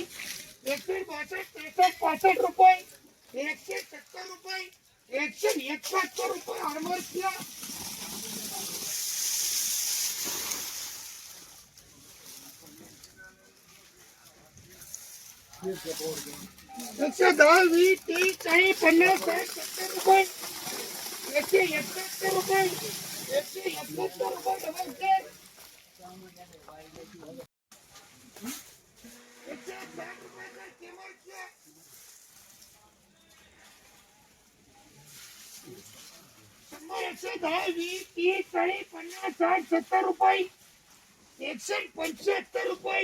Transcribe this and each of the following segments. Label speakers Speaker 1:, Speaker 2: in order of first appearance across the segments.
Speaker 1: रुपये एकशे बासष्ट त्रेसष्ट पासष्ट रुपये एकशे सत्तर रुपये एकशे एकाहत्तर रुपये हरभरच्या एकशे दहा वीस तीस चाळीस पन्नास साठ सत्तर रुपये एकशे एकाहत्तर रुपये एकशे एकाहत्तर रुपये डबल टेन एकशे साठ रुपयाचा केमरच्या शंभर एकशे दहा वीस तीस चाळीस पन्नास साठ सत्तर रुपये. एकशे पंच्याहत्तर रुपये.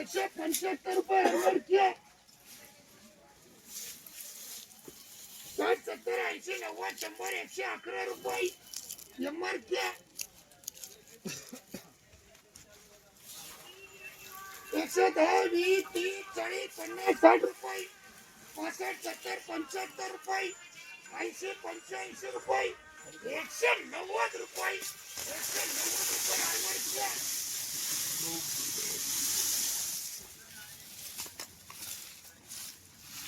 Speaker 1: एकशे पंच्याहत्तर रुपये हरभरच्या साठ सत्तर ऐंशी नव्वद शंभर एकशे अकरा रुपये. एमआरच्या एकशे दहा वीस तीस चाळीस पन्नास साठ रुपये. पासष्ट सत्तर पंच्याहत्तर रुपये. ऐंशी पंच्याऐंशी रुपये. एकशे नव्वद रुपये एकशे नव्वद रुपये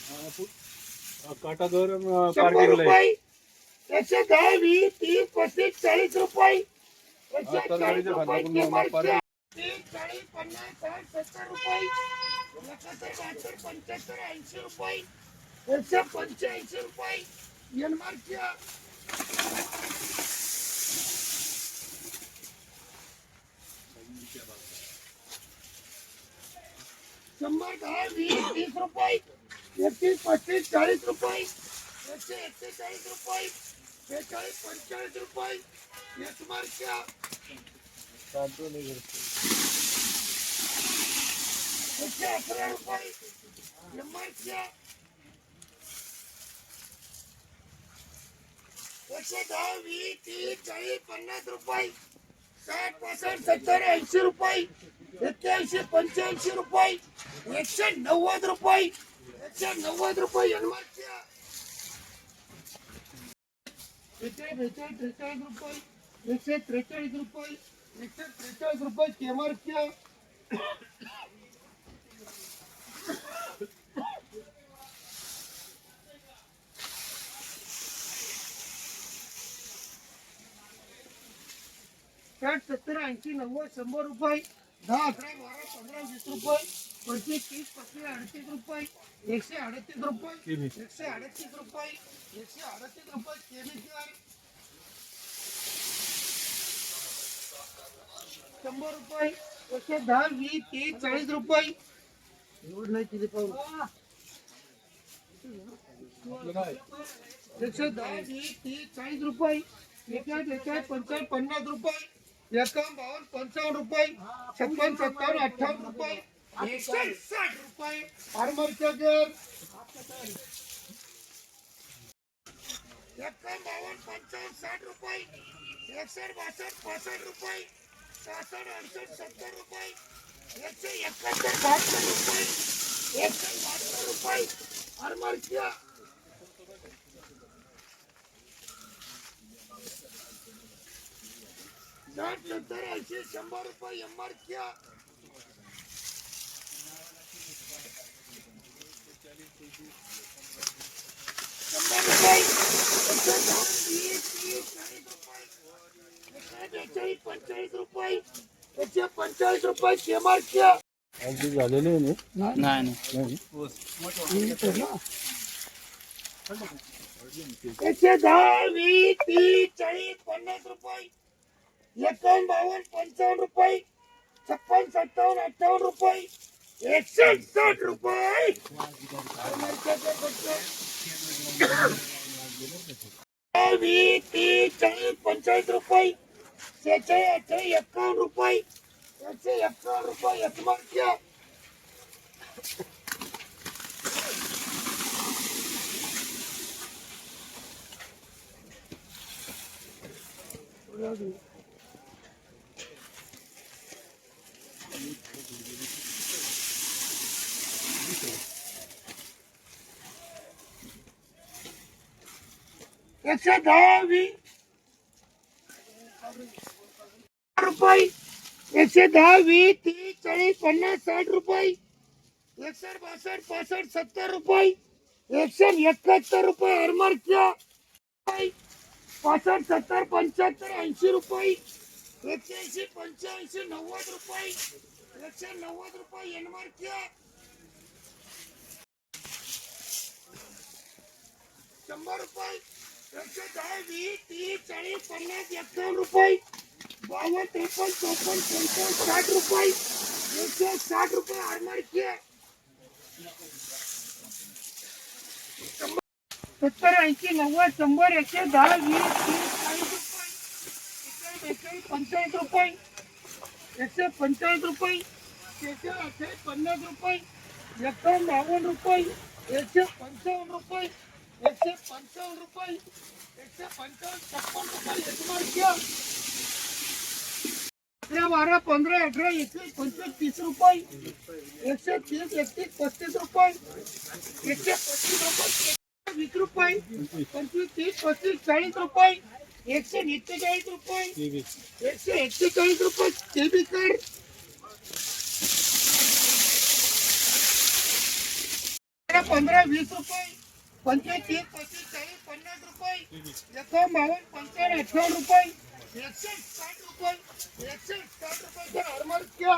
Speaker 1: हरभरच्या
Speaker 2: काटागर
Speaker 1: शंभर
Speaker 2: पार्किंगला
Speaker 1: रुपये. एकशे दहा वीस तीस पस्तीस चाळीस रुपये. एकशे
Speaker 2: आता
Speaker 1: चाळीस
Speaker 2: गाडीच्या
Speaker 1: रुपये
Speaker 2: खांद्यातून
Speaker 1: किंमत
Speaker 2: पार्किंग.
Speaker 1: आहे. तीस चाळीस पन्नास साठ सत्तर रुपये. एकाहत्तर बहात्तर पंच्याहत्तर ऐंशी रुपये. एकशे पंच्याऐंशी रुपये शंभर दहा वीस तीस रुपये एकतीस पस्तीस चाळीस रुपये एकशे एक्केचाळीस रुपये बेचाळीस पंचेचाळीस रुपये यशमार्कच्या एकशे अकरा रुपये यमार्कच्या एकशे दहा वीस तीस चाळीस पन्नास रुपये साठ पासष्ट सत्तर ऐंशी रुपये एक्क्याऐंशी पंच्याऐंशी रुपये. एकशे नव्वद रुपये एकशे नव्वद रुपये यनमार्कच्या एकशे बेचाळीस त्रेचाळीस रुपये एकशे त्रेचाळीस रुपये एकशे त्रेचाळीस रुपये केमार्कच्या साठ सत्तर ऐंशी नव्वद शंभर रुपये दहा अकरा बारा पंधरा वीस रुपये पंचवीस तीस पस्तीस अडतीस रुपये एकशे अडतीस रुपये एकशे अडतीस रुपये एकशे अडतीस रुपये शंभर रुपये एकशे दहा वीस तीस चाळीस रुपये. एवढं नाही किती पाहू एकशे दहा वीस तीस चाळीस रुपये. पंचावन्न पन्नास रुपये. एकावन्न बावन्न पंचावन्न रुपये. छप्पन सत्तावन्न अठ्ठावन्न रुपये. एकशे साठ रुपये. फार्मरच्या दर एकावन्न बावन्न पंचावन्न साठ रुपये. एकसष्ट बासष्ट पासष्ट रुपये. सहासष्ट अडुसष्ट सत्तर रुपये. एकशे एकाहत्तर बहात्तर रुपये. एकशे बहात्तर रुपये. फार्मरच्या साठ सत्तर ऐंशी शंभर रुपये शंभर रुपये एकशे दहा वीस तीस चाळीस रुपये एकशे बेचाळीस पंचेचाळीस रुपये एकशे पंचेचाळीस रुपये एमआरच्या
Speaker 2: अगदी झालेले आहे ना
Speaker 3: नाही नाही
Speaker 1: एकशे दहा वीस तीस चाळीस पन्नास रुपये एकावन्न बावन्न पंचावन्न रुपये छप्पन सत्तावन्न अठ्ठावन्न रुपये एकशे साठ रुपये. वीस तीस चाळीस पंचाळीस रुपये शेहेचाळीस अठ्ठावीस एकावन्न रुपये एकशे एकावन्न रुपये यशमानच्या एकशे दहा वीस रुपये. एकशे दहा वीस तीस चाळीस पन्नास साठ रुपये. एकशे बासष्ट पासष्ट सत्तर रुपये. एकशे एकाहत्तर रुपये हरमार्कच्या पासष्ट सत्तर पंच्याहत्तर ऐंशी रुपये. एकशे ऐंशी पंच्याऐंशी नव्वद रुपये. एकशे नव्वद रुपये एनमार्कच्या. शंभर रुपये. एकशे दहा वीस तीस चाळीस पन्नास एकावन्न रुपये बावन्न त्रेपन्न चौपन्न पंचावन्न साठ रुपये एकशे साठ रुपये आरमारकी सत्तर ऐंशी नव्वद शंभर एकशे दहा वीस तीस चाळीस रुपये एकशे पंचाळीस रुपये एकशे पंचाळीस रुपये एकशे अठ्ठावीस पन्नास रुपये एकावन्न बावन्न रुपये एकशे पंचावन्न रुपये एकशे पंचावन्न रुपये एकशे पंचावन्न छप्पन रुपये एकमार्क्या अकरा बारा पंधरा अठरा एकवीस पंचवीस तीस रुपये एकशे तीस एकतीस पस्तीस रुपये एकशे पस्तीस रुपये वीस रुपये पंचवीस तीस पस्तीस चाळीस रुपये एकशे एक्केचाळीस रुपये
Speaker 2: तेवीस
Speaker 1: एकशे पंचवीस पस्तीस चाळीस पन्नास रुपये एकावन्न बावन्न पंचावन्न अठ्ठावन्न रुपये एकशे साठ रुपये एकशे साठ रुपये. हरमाल किंवा